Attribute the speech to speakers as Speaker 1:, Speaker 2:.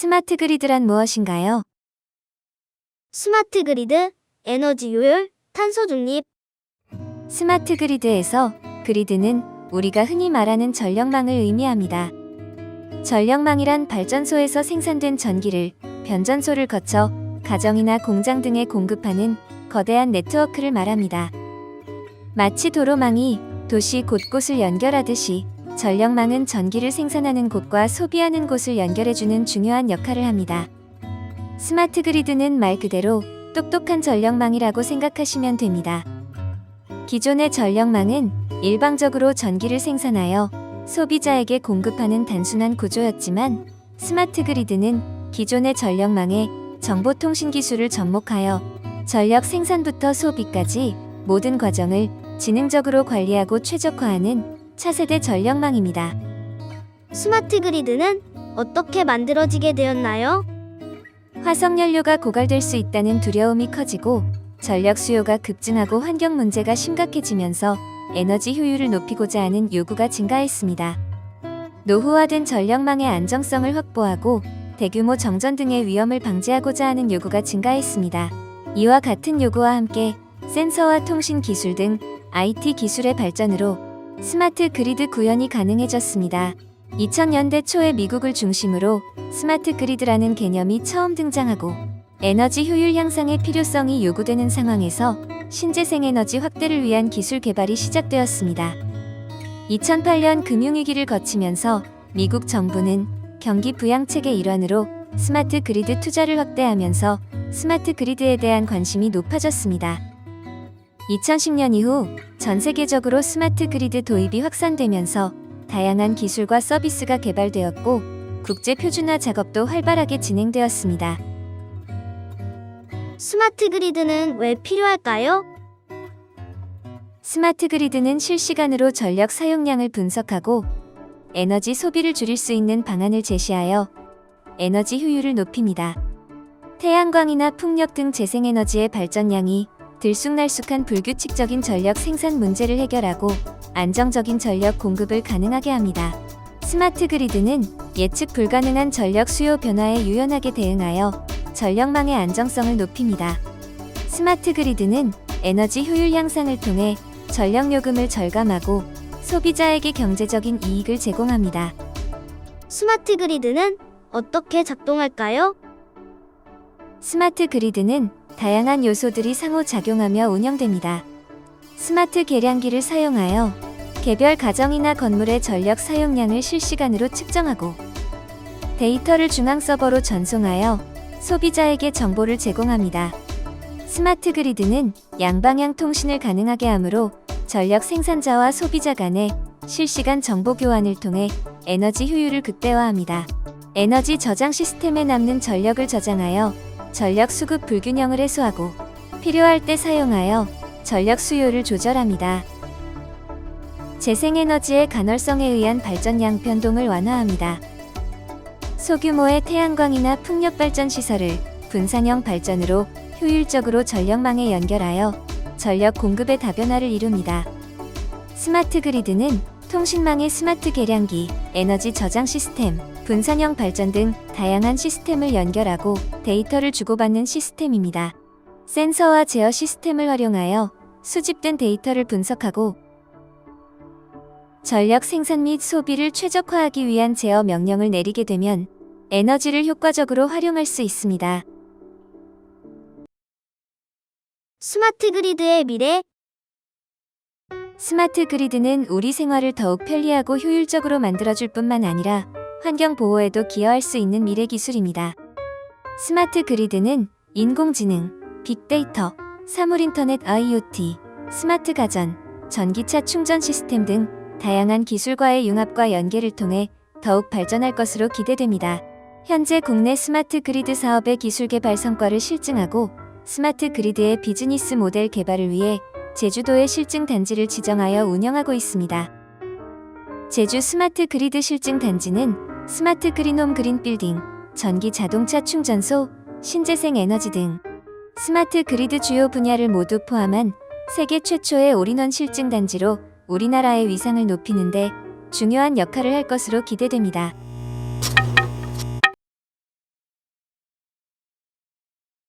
Speaker 1: 스마트 그리드란 무엇인가요?
Speaker 2: 스마트 그리드, 에너지 요율, 탄소 중립,
Speaker 1: 스마트 그리드에서 그리드는 우리가 흔히 말하는 전력망을 의미합니다. 전력망이란 발전소에서 생산된 전기를 변전소를 거쳐 가정이나 공장 등에 공급하는 거대한 네트워크를 말합니다. 마치 도로망이 도시 곳곳을 연결하듯이 전력망은 전기를 생산하는 곳과 소비하는 곳을 연결해주는 중요한 역할을 합니다. 스마트 그리드는 말 그대로 똑똑한 전력망이라고 생각하시면 됩니다. 기존의 전력망은 일방적으로 전기를 생산하여 소비자에게 공급하는 단순한 구조였지만 스마트 그리드는 기존의 전력망에 정보통신 기술을 접목하여 전력 생산부터 소비까지 모든 과정을 지능적으로 관리하고 최적화하는 차세대 전력망입니다.
Speaker 2: 스마트 그리드는 어떻게 만들어지게 되었나요?
Speaker 1: 화석연료가 고갈될 수 있다는 두려움이 커지고 전력 수요가 급증하고 환경 문제가 심각해지면서 에너지 효율을 높이고자 하는 요구가 증가했습니다. 노후화된 전력망의 안정성을 확보하고 대규모 정전 등의 위험을 방지하고자 하는 요구가 증가했습니다. 이와 같은 요구와 함께 센서와 통신 기술 등 IT 기술의 발전으로 스마트 그리드 구현이 가능해졌습니다. 2000년대 초에 미국을 중심으로 스마트 그리드라는 개념이 처음 등장하고 에너지 효율 향상의 필요성이 요구되는 상황에서 신재생 에너지 확대를 위한 기술 개발이 시작되었습니다. 2008년 금융위기를 거치면서 미국 정부는 경기 부양책의 일환으로 스마트 그리드 투자를 확대하면서 스마트 그리드에 대한 관심이 높아졌습니다. 2010년 이후 전 세계적으로 스마트 그리드 도입이 확산되면서 다양한 기술과 서비스가 개발되었고 국제 표준화 작업도 활발하게 진행되었습니다.
Speaker 2: 스마트 그리드는 왜 필요할까요?
Speaker 1: 스마트 그리드는 실시간으로 전력 사용량을 분석하고 에너지 소비를 줄일 수 있는 방안을 제시하여 에너지 효율을 높입니다. 태양광이나 풍력 등 재생에너지의 발전량이 들쑥날쑥한 불규칙적인 전력 생산 문제를 해결하고 안정적인 전력 공급을 가능하게 합니다. 스마트 그리드는 예측 불가능한 전력 수요 변화에 유연하게 대응하여 전력망의 안정성을 높입니다. 스마트 그리드는 에너지 효율 향상을 통해 전력 요금을 절감하고 소비자에게 경제적인 이익을 제공합니다.
Speaker 2: 스마트 그리드는 어떻게 작동할까요?
Speaker 1: 스마트 그리드는 다양한 요소들이 상호작용하며 운영됩니다. 스마트 계량기를 사용하여 개별 가정이나 건물의 전력 사용량을 실시간으로 측정하고 데이터를 중앙 서버로 전송하여 소비자에게 정보를 제공합니다. 스마트 그리드는 양방향 통신을 가능하게 하므로 전력 생산자와 소비자 간의 실시간 정보 교환을 통해 에너지 효율을 극대화합니다. 에너지 저장 시스템에 남는 전력을 저장하여 전력 수급 불균형을 해소하고 필요할 때 사용하여 전력 수요를 조절합니다. 재생에너지의 간헐성에 의한 발전량 변동을 완화합니다. 소규모의 태양광이나 풍력 발전 시설을 분산형 발전으로 효율적으로 전력망에 연결하여 전력 공급의 다변화를 이룹니다. 스마트 그리드는 통신망의 스마트 계량기, 에너지 저장 시스템, 분산형 발전 등 다양한 시스템을 연결하고 데이터를 주고받는 시스템입니다. 센서와 제어 시스템을 활용하여 수집된 데이터를 분석하고 전력 생산 및 소비를 최적화하기 위한 제어 명령을 내리게 되면 에너지를 효과적으로 활용할 수 있습니다.
Speaker 2: 스마트 그리드의 미래,
Speaker 1: 스마트 그리드는 우리 생활을 더욱 편리하고 효율적으로 만들어줄 뿐만 아니라 환경 보호에도 기여할 수 있는 미래 기술입니다. 스마트 그리드는 인공지능, 빅데이터, 사물인터넷 IoT, 스마트 가전, 전기차 충전 시스템 등 다양한 기술과의 융합과 연계를 통해 더욱 발전할 것으로 기대됩니다. 현재 국내 스마트 그리드 사업의 기술 개발 성과를 실증하고 스마트 그리드의 비즈니스 모델 개발을 위해 제주도의 실증 단지를 지정하여 운영하고 있습니다. 제주 스마트 그리드 실증 단지는 스마트 그린홈 그린 빌딩, 전기 자동차 충전소, 신재생 에너지 등 스마트 그리드 주요 분야를 모두 포함한 세계 최초의 올인원 실증 단지로 우리나라의 위상을 높이는데 중요한 역할을 할 것으로 기대됩니다.